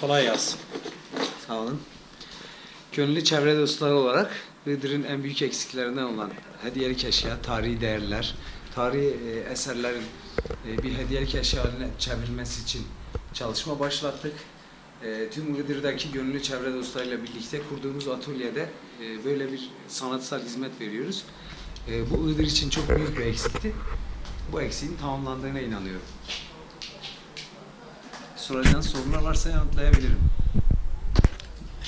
Kolay gelsin. Sağ olun. Gönüllü çevre dostları olarak Iğdır'ın en büyük eksiklerinden olan hediyelik eşya, tarihi değerler, tarihi e, eserlerin e, bir hediyelik eşya haline çevrilmesi için çalışma başlattık. E, tüm Iğdır'daki gönüllü çevre dostlarıyla birlikte kurduğumuz atölyede böyle bir sanatsal hizmet veriyoruz. Bu Iğdır için çok büyük bir eksikti. Bu eksiğin tamamlandığına inanıyorum. Soracağınız sorular varsa yanıtlayabilirim.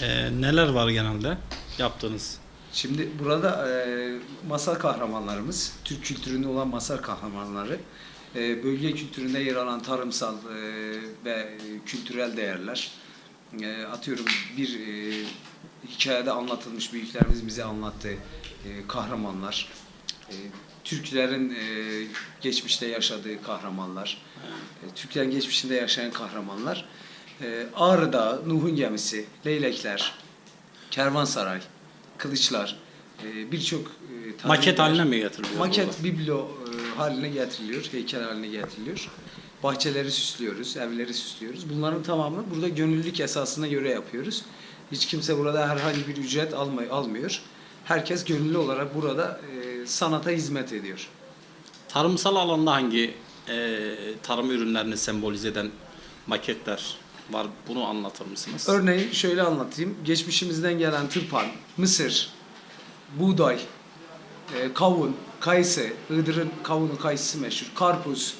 Ee, neler var genelde yaptığınız? Şimdi burada e, masal kahramanlarımız, Türk kültüründe olan masal kahramanları, e, bölge kültüründe yer alan tarımsal e, ve kültürel değerler, e, atıyorum bir e, hikayede anlatılmış büyüklerimiz bize anlattığı e, kahramanlar, e, Türklerin e, geçmişte yaşadığı kahramanlar, e, Türklerin geçmişinde yaşayan kahramanlar, e, Ağrı Dağı, Nuh'un gemisi, Leylekler, Kervansaray, Kılıçlar, e, birçok e, Maket haline mi getiriliyor? Maket burada? biblo e, haline getiriliyor, heykel haline getiriliyor. Bahçeleri süslüyoruz, evleri süslüyoruz. Bunların tamamını burada gönüllülük esasına göre yapıyoruz. Hiç kimse burada herhangi bir ücret almay almıyor. Herkes gönüllü olarak burada e, sanata hizmet ediyor. Tarımsal alanda hangi e, tarım ürünlerini sembolize eden maketler var? Bunu anlatır mısınız? Örneğin şöyle anlatayım. Geçmişimizden gelen tırpan, mısır, buğday, e, kavun, kayısı, Iğdır'ın kavunu kayısısı meşhur, karpuz,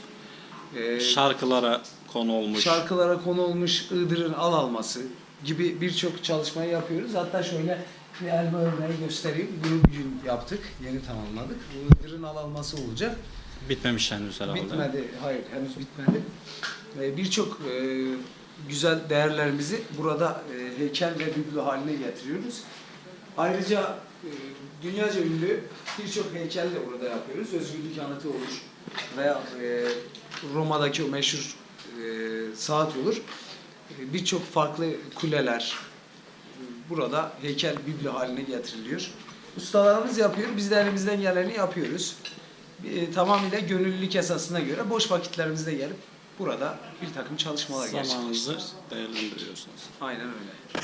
e, Şarkılara konu olmuş. şarkılara konu olmuş Iğdır'ın al alması gibi birçok çalışmayı yapıyoruz. Hatta şöyle bir elma örneği göstereyim. Bunu bugün yaptık, yeni tamamladık. Bu al alması olacak. Bitmemiş henüz herhalde. Bitmedi, hayır henüz bitmedi. Ee, Birçok e, güzel değerlerimizi burada e, heykel ve biblo haline getiriyoruz. Ayrıca e, dünyaca ünlü birçok heykel de burada yapıyoruz. Özgürlük anıtı olur veya e, Roma'daki o meşhur e, saat olur. Birçok farklı kuleler burada heykel biblo haline getiriliyor. Ustalarımız yapıyor, biz de elimizden geleni yapıyoruz. E, tamamıyla gönüllülük esasına göre boş vakitlerimizde gelip burada bir takım çalışmalar Zamanınızı gerçekleştiriyoruz. değerlendiriyorsunuz. Aynen öyle.